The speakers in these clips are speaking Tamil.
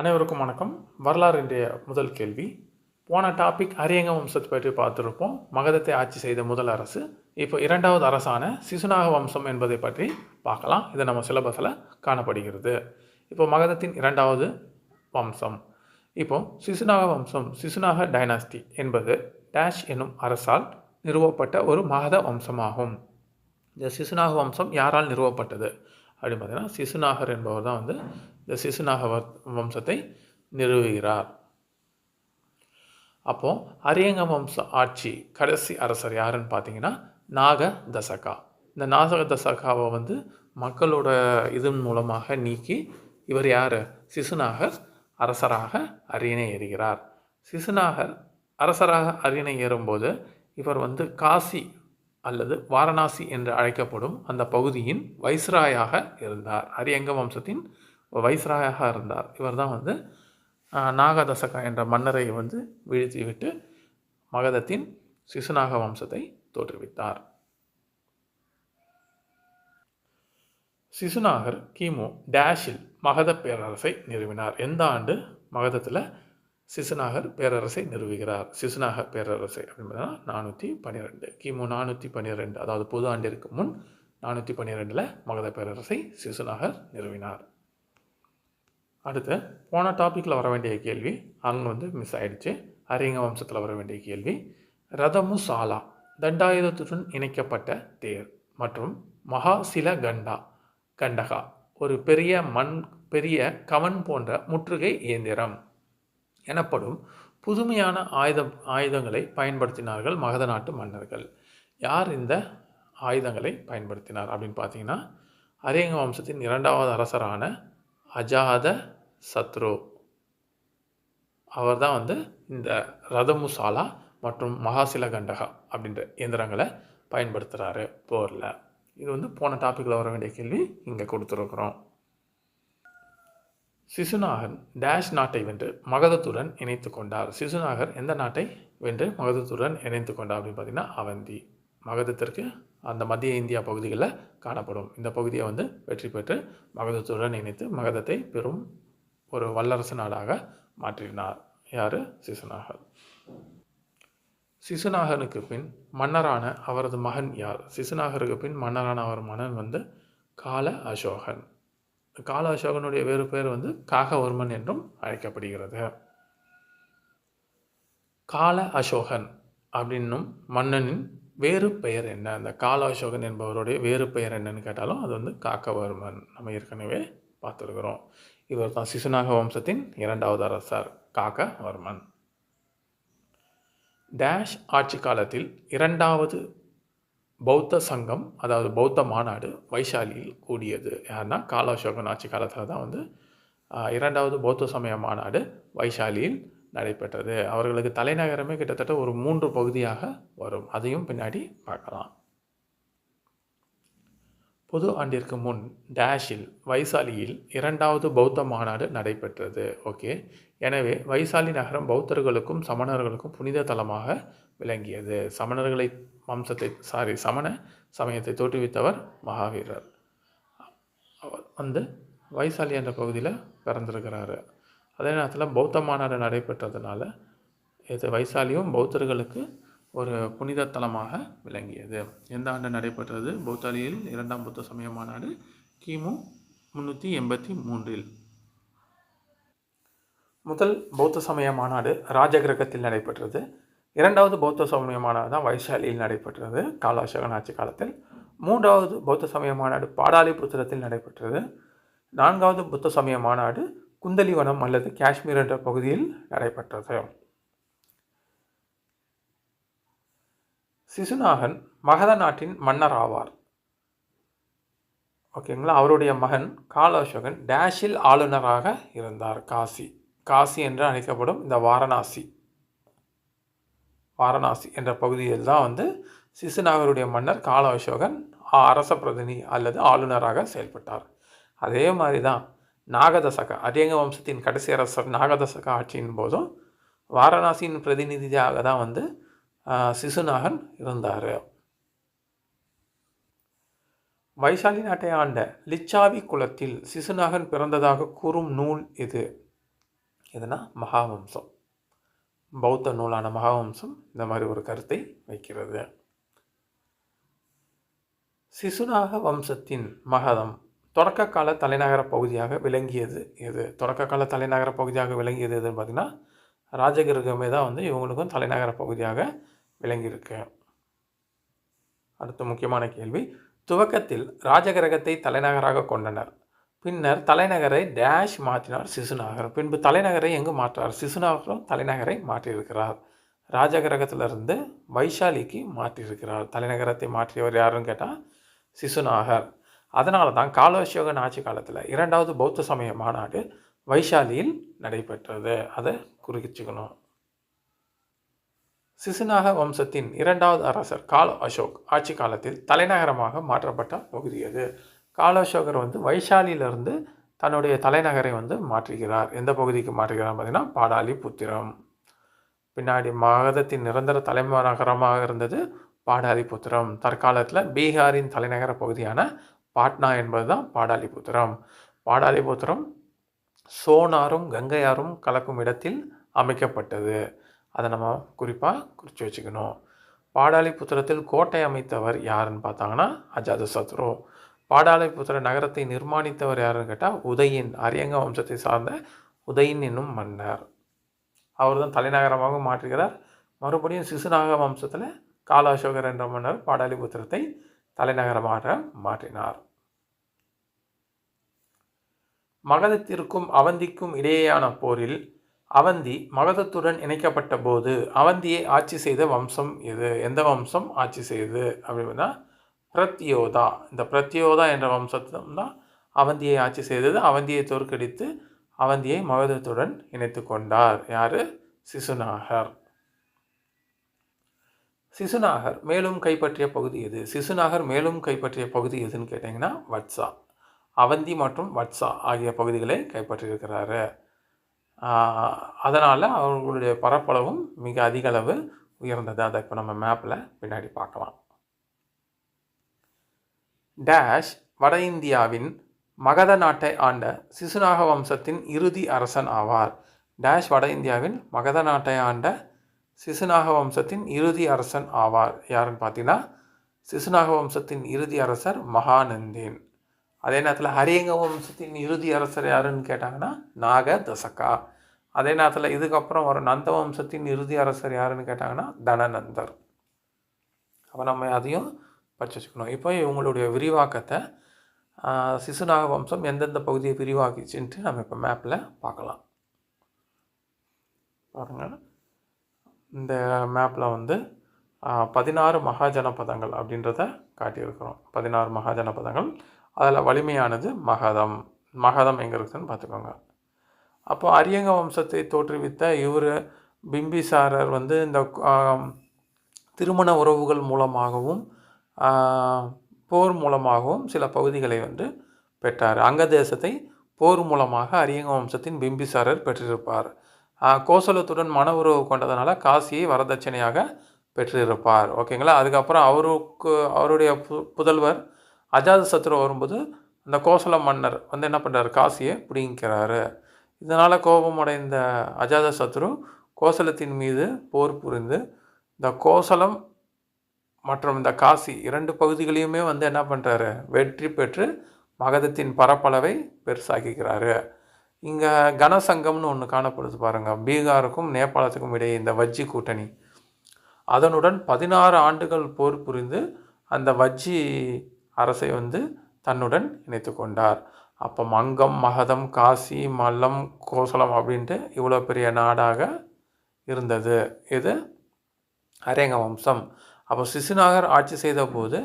அனைவருக்கும் வணக்கம். வரலாறு இன்றைய முதல் கேள்வி. போன டாபிக் அரியங்க வம்சத்தை பற்றி பார்த்துருப்போம். மகதத்தை ஆட்சி செய்த முதல் அரசு. இப்போ இரண்டாவது அரசான சிசுநாக வம்சம் என்பதை பற்றி பார்க்கலாம். இது நம்ம சிலபஸில் காணப்படுகிறது. இப்போ மகதத்தின் இரண்டாவது வம்சம். இப்போ சிசுநாக வம்சம் சிசுநாக டைனாஸ்டி என்பது டேஷ் என்னும் அரசால் நிறுவப்பட்ட ஒரு மகத வம்சமாகும். இந்த சிசுநாக வம்சம் யாரால் நிறுவப்பட்டது? அப்படின்னு பார்த்தீங்கன்னா சிசுநாகர் என்பவர் தான் வந்து இந்த சிசுநாக வம்சத்தை நிறுவுகிறார். அப்போது அரியங்க வம்ச ஆட்சி கடைசி அரசர் யாருன்னு பார்த்தீங்கன்னா நாக தசகா இந்த நாக தசகாவை வந்து மக்களோட இதன் மூலமாக நீக்கி இவர் யார்? சிசுநாகர் அரசராக அரியணை ஏறுகிறார். சிசுநாகர் அரசராக அரியணை ஏறும்போது இவர் வந்து காசி அல்லது வாரணாசி என்று அழைக்கப்படும் அந்த பகுதியின் வைஸ்ராயாக இருந்தார். அரியங்க வம்சத்தின் வைஸ்ராயாக இருந்தார். இவர் தான் வந்து நாகதசகா என்ற மன்னரை வந்து வீழ்த்திவிட்டு மகதத்தின் சிசுநாக வம்சத்தை தோற்றுவித்தார். சிசுநாகர் கிமு டேஷில் மகத பேரரசை நிறுவினார். எந்த ஆண்டு மகதத்தில் சிசுநாகர் பேரரசை நிறுவுகிறார்? சிசுநாகர் பேரரசை அப்படின்னா நானூற்றி பன்னிரெண்டு. கிமு நானூற்றி பன்னிரெண்டு அதாவது பொது ஆண்டிற்கு முன் நானூற்றி பன்னிரெண்டில் மகத பேரரசை சிசுநாகர் நிறுவினார். அடுத்து போன டாப்பிக்கில் வர வேண்டிய கேள்வி அங்கே வந்து மிஸ் ஆயிடுச்சு. அரியங்க வம்சத்தில் வர வேண்டிய கேள்வி. ரதமு சாலா தண்டாயுதத்துடன் இணைக்கப்பட்ட தேர் மற்றும் மகாசில கண்டா கண்டகா ஒரு பெரிய மண் பெரிய கவன் போன்ற முற்றுகை இயந்திரம் எனப்படும் புதுமையான ஆயுதம் ஆயுதங்களை பயன்படுத்தினார்கள் மகத நாட்டு மன்னர்கள். யார் இந்த ஆயுதங்களை பயன்படுத்தினார் அப்படின்னு பார்த்தீங்கன்னா அரியங்க வம்சத்தின் இரண்டாவது அரசரான அஜாத சத்ரு. அவர் தான் வந்து இந்த ரதமுசாலா மற்றும் மகாசில கண்டகா அப்படின்ற இயந்திரங்களை பயன்படுத்துகிறாரு போரில். இது வந்து போன டாப்பிக்கில் வர வேண்டிய கேள்வி இங்கே கொடுத்துருக்குறோம். சிசுநாகன் டேஷ் நாட்டை வென்று மகதத்துடன் இணைத்து கொண்டார். சிசுநாகர் எந்த நாட்டை வென்று மகதத்துடன் இணைத்து கொண்டார் அப்படின்னு பார்த்தீங்கன்னா அவந்தி. மகதத்திற்கு அந்த மத்திய இந்தியா பகுதிகளில் காணப்படும். இந்த பகுதியை வந்து வெற்றி பெற்று மகதத்துடன் இணைத்து மகதத்தை பெரும் ஒரு வல்லரசு நாடாக மாற்றினார். யார்? சிசுநாகர். சிசுநாகனுக்கு பின் மன்னரான அவரது மகன் யார்? சிசுநாகருக்கு பின் மன்னரான அவர் மகன் வந்து கால அசோகன். கால அசோகனுடைய வேறு பெயர் வந்து காகவர்மன் என்றும் அழைக்கப்படுகிறது. கால அசோகன் அப்படின்னும் மன்னனின் வேறு பெயர் என்ன? அந்த கால அசோகன் என்பவருடைய வேறு பெயர் என்னன்னு கேட்டாலும் அது வந்து காக்கவர்மன். நம்ம ஏற்கனவே பார்த்துருக்குறோம். இவர் தான் சிசுநாக வம்சத்தின் இரண்டாவது அரசர் காக்கவர்மன். டேஷ் ஆட்சி காலத்தில் இரண்டாவது பௌத்த சங்கம் அதாவது பௌத்த மாநாடு வைஷாலியில் கூடியது. யாருன்னா காலாசோகன் ஆட்சி காலத்தில் தான் வந்து இரண்டாவது பௌத்த சமய மாநாடு வைசாலியில் நடைபெற்றது. அவர்களுக்கு தலைநகரமே கிட்டத்தட்ட ஒரு மூன்று பகுதியாக வரும். அதையும் பின்னாடி பார்க்கலாம். பொது ஆண்டிற்கு முன் டேஷில் வைசாலியில் இரண்டாவது பௌத்த மாநாடு நடைபெற்றது. ஓகே. எனவே வைசாலி நகரம் பௌத்தர்களுக்கும் சமணர்களுக்கும் புனித தலமாக விளங்கியது. சமணர்களை வம்சத்தை சாரி சமண சமயத்தை தோற்றுவித்தவர் மகாவீரர். அவர் வந்து வைசாலி என்ற பகுதியில் பிறந்திருக்கிறாரு. அதே நேரத்தில் பௌத்த மாநாடு நடைபெற்றதுனால இது வைசாலியும் பௌத்தர்களுக்கு ஒரு புனித தலமாக விளங்கியது. எந்த ஆண்டு நடைபெற்றது? பௌத்தாலியில் இரண்டாம் புத்த சமய மாநாடு கிமு முன்னூற்றி எண்பத்தி மூன்றில். முதல் பௌத்த சமய மாநாடு ராஜகிரகத்தில் நடைபெற்றது. இரண்டாவது பௌத்த சமய மாநாடு தான் வைசாலியில் நடைபெற்றது காலாசோகன் ஆட்சி காலத்தில். மூன்றாவது பௌத்த சமய மாநாடு பாடாலிபுத்திரத்தில் நடைபெற்றது. நான்காவது புத்த சமய மாநாடு குந்தலிவனம் அல்லது காஷ்மீர் என்ற பகுதியில் நடைபெற்றது. சிசுநாகன் மகத நாட்டின் மன்னர் ஆவார். ஓகேங்களா அவருடைய மகன் காலாசோகன் டேஷில் ஆளுநராக இருந்தார். காசி. காசி என்று அழைக்கப்படும் இந்த வாரணாசி. வாரணாசி என்ற பகுதியில் தான் வந்து சிசுநாகருடைய மன்னர் கால அசோகன் அரச பிரதிநிதி அல்லது ஆளுநராக செயல்பட்டார். அதே மாதிரி தான் நாகதசக அரியங்க வம்சத்தின் கடைசி அரசர் நாகதசக ஆட்சியின் போதும் வாரணாசியின் பிரதிநிதியாக தான் வந்து சிசுநாகன் இருந்தார். வைசாலி நாட்டை ஆண்ட லிச்சாவி குலத்தில் சிசுநாகன் பிறந்ததாக கூறும் நூல் இது எதுனா மகாவம்சம். பௌத்த நூலான மகாவம்சம் இந்த மாதிரி ஒரு கருத்தை வைக்கிறது. சிசுநாக வம்சத்தின் மகதம் தொடக்க கால தலைநகர பகுதியாக விளங்கியது எது? தொடக்க கால தலைநகர பகுதியாக விளங்கியது எதுன்னு பார்த்தீங்கன்னா ராஜகிருகமே தான் வந்து இவங்களுக்கும் தலைநகர பகுதியாக விளங்கியிருக்கு. அடுத்த முக்கியமான கேள்வி. துவக்கத்தில் ராஜகிரகத்தை தலைநகராக கொண்டனர். பின்னர் தலைநகரை டேஷ் மாற்றினார் சிசுநாகர். பின்பு தலைநகரை எங்கு மாற்றார்? சிசுநாகரும் தலைநகரை மாற்றியிருக்கிறார். ராஜகிரகத்திலிருந்து வைஷாலிக்கு மாற்றியிருக்கிறார். தலைநகரத்தை மாற்றியவர் யாருன்னு கேட்டால் சிசுநாகர். அதனால தான் காலோசோகன் ஆட்சி காலத்தில் இரண்டாவது பௌத்த சமய மாநாடு வைஷாலியில் நடைபெற்றது. அதை குறிச்சிக்கணும். சிசுநாக வம்சத்தின் இரண்டாவது அரசர் கால அசோக் ஆட்சி காலத்தில் தலைநகரமாக மாற்றப்பட்ட பகுதி அது. கால அசோகர் வந்து வைஷாலியிலிருந்து தன்னுடைய தலைநகரை வந்து மாற்றுகிறார். எந்த பகுதிக்கு மாற்றுகிறார் பார்த்தீங்கன்னா பாடாலி புத்திரம். பின்னாடி மகதத்தின் நிரந்தர தலைநகரமாக இருந்தது பாடாலிபுத்திரம் தற்காலத்தில் பீகாரின் தலைநகர பகுதியான பாட்னா என்பது தான் பாடாலிபுத்திரம். பாடாலிபுத்திரம் சோனாரும் கங்கையாரும் கலக்கும் இடத்தில் அமைக்கப்பட்டது. அதை நம்ம குறிப்பாக குறித்து வச்சுக்கணும். பாடாலிபுத்திரத்தில் கோட்டை அமைத்தவர் யாருன்னு பார்த்தாங்கன்னா அஜாத சத்ரு. பாடாலிபுத்திர நகரத்தை நிர்மாணித்தவர் யாருன்னு கேட்டால் உதயின் அரியங்க வம்சத்தை சார்ந்த உதயின் என்னும் மன்னர். அவர் தான் தலைநகரமாக மாற்றுகிறார் மறுபடியும் சிசுநாக வம்சத்தில் காலாசோகர் என்ற மன்னர் பாடாலிபுத்திரத்தை தலைநகரமாக மாற்றினார். மகதத்திற்கும் அவந்திக்கும் இடையேயான போரில் அவந்தி மகதத்துடன் இணைக்கப்பட்ட போது அவந்தியை ஆட்சி செய்த வம்சம் எது? எந்த வம்சம் ஆட்சி செய்தது? அப்படின்னா பிரத்யோதா. இந்த பிரத்யோதா என்ற வம்சத்தம் தான் அவந்தியை ஆட்சி செய்தது. அவந்தியை தோற்கடித்து அவந்தியை மகதத்துடன் இணைத்து கொண்டார். யார்? சிசுநாகர். சிசுநாகர் மேலும் கைப்பற்றிய பகுதி எது? சிசுநாகர் மேலும் கைப்பற்றிய பகுதி எதுன்னு கேட்டிங்கன்னா வட்சா அவந்தி மற்றும் வட்சா ஆகிய பகுதிகளை கைப்பற்றியிருக்கிறாரு. அதனால் அவர்களுடைய பரப்பளவும் மிக அதிக அளவு உயர்ந்தது. அதை இப்போ நம்ம மேப்பில் பின்னாடி பார்க்கலாம். டேஷ் வட இந்தியாவின் மகத நாட்டை ஆண்ட சிசுநாக வம்சத்தின் இறுதி அரசன் ஆவார். டேஷ் வட இந்தியாவின் மகத நாட்டை ஆண்ட சிசுநாக வம்சத்தின் இறுதி அரசன் ஆவார். யாருன்னு பார்த்தீங்கன்னா சிசுநாக வம்சத்தின் இறுதி அரசர் மகானந்தேன் அதே நேரத்தில் ஹரியங்க வம்சத்தின் இறுதி அரசர் யாருன்னு கேட்டாங்கன்னா நாக தசகா அதே நேரத்தில் இதுக்கப்புறம் வர நந்த வம்சத்தின் இறுதி அரசர் யாருன்னு கேட்டாங்கன்னா தனநந்தர். அப்போ நம்ம அதையும் படிச்சு வச்சுக்கணும். இப்போ இவங்களுடைய விரிவாக்கத்தை சிசுநாக வம்சம் எந்தெந்த பகுதியை விரிவாக்கிச்சுன்ட்டு நம்ம இப்போ மேப்பில் பார்க்கலாம். பாருங்கள் இந்த மேப்பில் வந்து பதினாறு மகாஜனபதங்கள் அப்படின்றத காட்டியிருக்கிறோம். பதினாறு மகாஜனபதங்கள். அதில் வலிமையானது மகதம். மகதம் எங்கே இருக்குதுன்னு பார்த்துக்கோங்க. அப்போ அரியங்க வம்சத்தை தோற்றுவித்த இவர் பிம்பிசாரர் வந்து இந்த திருமண உறவுகள் மூலமாகவும் போர் மூலமாகவும் சில பகுதிகளை வந்து பெற்றார். அங்க தேசத்தை போர் மூலமாக அரியங்க வம்சத்தின் பிம்பிசாரர் பெற்றிருப்பார். கோசலத்துடன் மன உறவு கொண்டதனால காசியை வரதட்சணையாக பெற்றிருப்பார். ஓகேங்களா? அதுக்கப்புறம் அவருக்கு அவருடைய பு புதல்வர் அஜாத சத்ரு வரும்போது அந்த கோசல மன்னர் வந்து என்ன பண்ணுறாரு காசியை பிடிங்கிறாரு இதனால் கோபமடைந்த அஜாத சத்ரு கோசலத்தின் மீது போர் புரிந்து இந்த கோசலம் மற்றும் இந்த காசி இரண்டு பகுதிகளையுமே வந்து என்ன பண்ணுறாரு வெற்றி பெற்று மகதத்தின் பரப்பளவை பெருசாக்கிக்கிறாரு. இங்கே கனசங்கம்னு ஒன்று காணப்படுது பாருங்கள் பீகாருக்கும் நேபாளத்துக்கும் இடையே இந்த வஜ்ஜி கூட்டணி. அதனுடன் பதினாறு ஆண்டுகள் போர் புரிந்து அந்த வஜ்ஜி அரசை வந்து தன்னுடன் இணைத்து கொண்டார். அப்போ மங்கம் மகதம் காசி மல்லம் கோசலம் அப்படின்ட்டு இவ்வளோ பெரிய நாடாக இருந்தது. இது அரேங்க வம்சம். அப்போ சிசுநாகர் ஆட்சி செய்த போது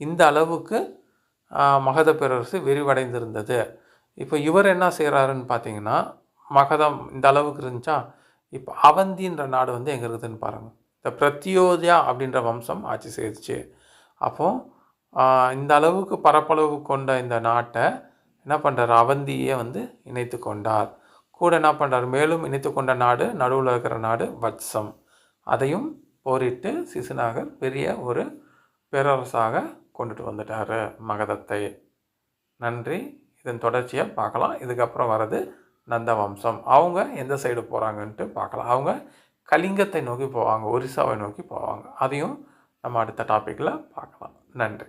இந்த அளவுக்கு மகத பேரரசு விரிவடைந்திருந்தது. இப்போ இவர் என்ன செய்கிறாருன்னு பார்த்தீங்கன்னா மகதம் இந்த அளவுக்கு இருந்துச்சா இப்போ அவந்தின்ற நாடு வந்து எங்கே இருக்குதுன்னு பாருங்கள் இந்த பிரத்யோதியா அப்படின்ற வம்சம் ஆட்சி செய்துச்சு. அப்போது இந்த அளவுக்கு பரப்பளவு கொண்ட இந்த நாட்டை என்ன பண்ணுறார் அவந்தியை வந்து இணைத்து கொண்டார். கூட என்ன பண்ணுறார் மேலும் இணைத்து கொண்ட நாடு நடுவில் இருக்கிற நாடு வத்சம். அதையும் போரிட்டு சிசுநாகர் பெரிய ஒரு பேரரசாக கொண்டுட்டு வந்துட்டார் மகதத்தை. நன்றி. இதன் தொடர்ச்சியை பார்க்கலாம். இதுக்கப்புறம் வர்றது நந்த வம்சம் அவங்க எந்த சைடு போகிறாங்கன்ட்டு பார்க்கலாம். அவங்க கலிங்கத்தை நோக்கி போவாங்க ஒரிசாவை நோக்கி போவாங்க. அதையும் நம்ம அடுத்த டாப்பிக்கில் பார்க்கலாம். நன்றி.